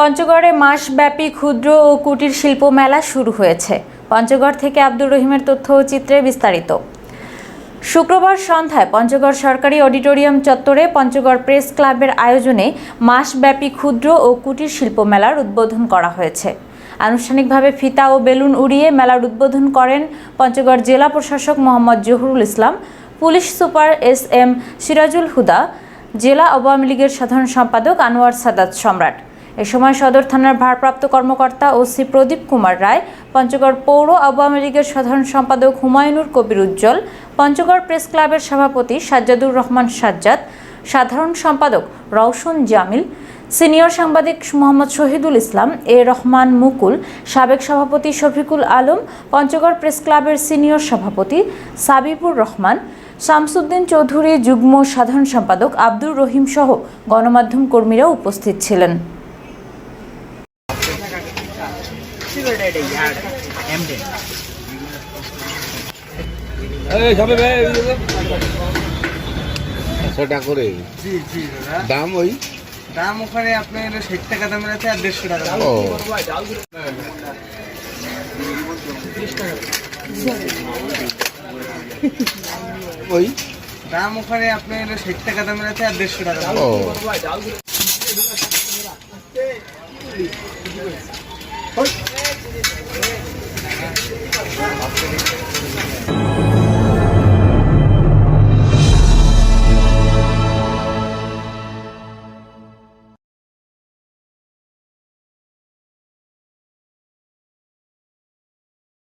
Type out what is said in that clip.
পঞ্চগড়ে মাসব্যাপী ক্ষুদ্র ও কুটির শিল্প মেলা শুরু হয়েছে। পঞ্চগড় থেকে আব্দুর রহিমের তথ্য ও চিত্রে বিস্তারিত। শুক্রবার সন্ধ্যায় পঞ্চগড় সরকারি অডিটোরিয়াম চত্বরে পঞ্চগড় প্রেস ক্লাবের আয়োজনে মাসব্যাপী ক্ষুদ্র ও কুটির শিল্প মেলার উদ্বোধন করা হয়েছে। আনুষ্ঠানিকভাবে ফিতা ও বেলুন উড়িয়ে মেলার উদ্বোধন করেন পঞ্চগড় জেলা প্রশাসক Mohammad Zahurul Islam, police super S M Sirajul Huda, জেলা আওয়ামী লীগের সাধারণ সম্পাদক আনোয়ার সাদাত সম্রাট। এ সময় সদর থানার ভারপ্রাপ্ত কর্মকর্তা ওসি প্রদীপ কুমার রায়, পঞ্চগড় পৌর আওয়ামী লীগের সাধারণ সম্পাদক হুমায়ুনুর কবির উজ্জ্বল, পঞ্চগড় প্রেস ক্লাবের সভাপতি সাজ্জাদুর রহমান সাজ্জাদ, সাধারণ সম্পাদক রওশন জামিল, সিনিয়র সাংবাদিক মোহাম্মদ শহীদুল ইসলাম, এ রহমান মুকুল, সাবেক সভাপতি শফিকুল আলম, পঞ্চগড় প্রেস ক্লাবের সিনিয়র সভাপতি সাবিবুর রহমান, শামসুদ্দিন চৌধুরী যুগ্ম সাধারণ সম্পাদক আব্দুর রহিম সহ গণমাধ্যম কর্মীরা উপস্থিত ছিলেন। এই যাবে করে? জি জি দাদা। দাম ওই? দাম ওখানে আপনার ষাট টাকা দামের আছে আর দেড়শো টাকা ও। ওই? দাম ওখানে আপনার ষাট টাকা দামের আছে আর দেড়শো টাকা ও।